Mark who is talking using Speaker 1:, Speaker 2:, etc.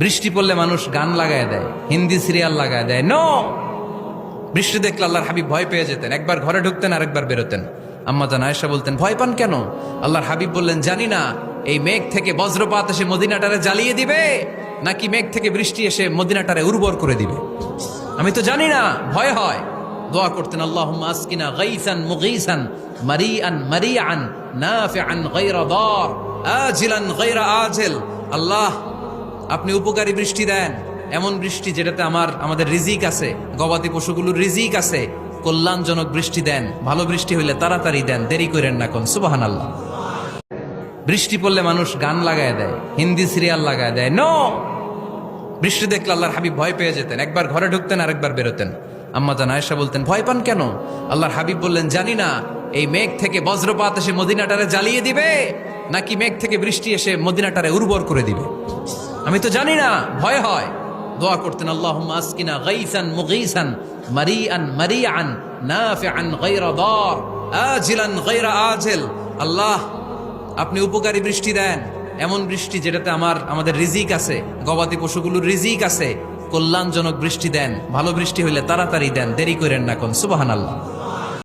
Speaker 1: বৃষ্টি পড়লে মানুষ গান লাগায় দেয়, হিন্দি সিরিয়াল লাগায় দেয়। নো বৃষ্টি দেখলে আল্লাহর হাবিব ভয় পেয়ে যেতেন। একবার ঘরে ঢুকতেন, আরেকবার বেরোতেন। আম্মা জান আয়েশা বলতেন, ভয় পান কেন? আল্লাহর হাবিব বললেন, জানি না, এই মেঘ থেকে বজ্রপাত এসে মদিনাটারে জ্বালিয়ে দিবে, নাকি মেঘ থেকে বৃষ্টি এসে মদিনাটারে উর্বর করে দিবে? আমি তো জানি না, ভয় হয়। দোয়া করতেন দার, আজিলান গায়রা আজিল। আল্লাহ আপনি উপকারী বৃষ্টি দেন। এমন বৃষ্টি যেটাতে আমার, আমাদের রিজিক আছে, গবাদি পশুগুলোর রিজিক আছে, কল্যাণজনক বৃষ্টি দেন, ভালো বৃষ্টি হইলে তাড়াতাড়ি দেন, দেরি করেন না কোন সুবাহান আল্লাহ বৃষ্টি পড়লে মানুষ গান লাগায় দেয়, হিন্দি সিরিয়াল লাগায় দেয়, নো! বৃষ্টি দেখলে আল্লাহর হাবিব ভয় পেয়ে যেতেন, একবার ঘরে ঢুকতেন, আরেকবার বেরোতেন। আম্মা জান আয়েশা বলতেন, ভয় পান কেন? আল্লাহর হাবিব বললেন, জানি না, এই মেঘ থেকে বজ্রপাত এসে মদিনাটারে জ্বালিয়ে দিবে, নাকি মেঘ থেকে বৃষ্টি এসে মদিনাটারে উর্বর করে দিবে? আমি তো জানি না, ভয় হয়। দোয়া করতেন আজিল। আল্লাহ, আপনি উপকারী বৃষ্টি দেন। এমন বৃষ্টি যেটাতে আমার, আমাদের রিজিক আছে, গবাদি পশুগুলোর রিজিক আছে। কল্যাণজনক বৃষ্টি দেন, ভালো বৃষ্টি হইলে তাড়াতাড়ি দেন, দেরি করেন না কোন সুবাহান আল্লাহ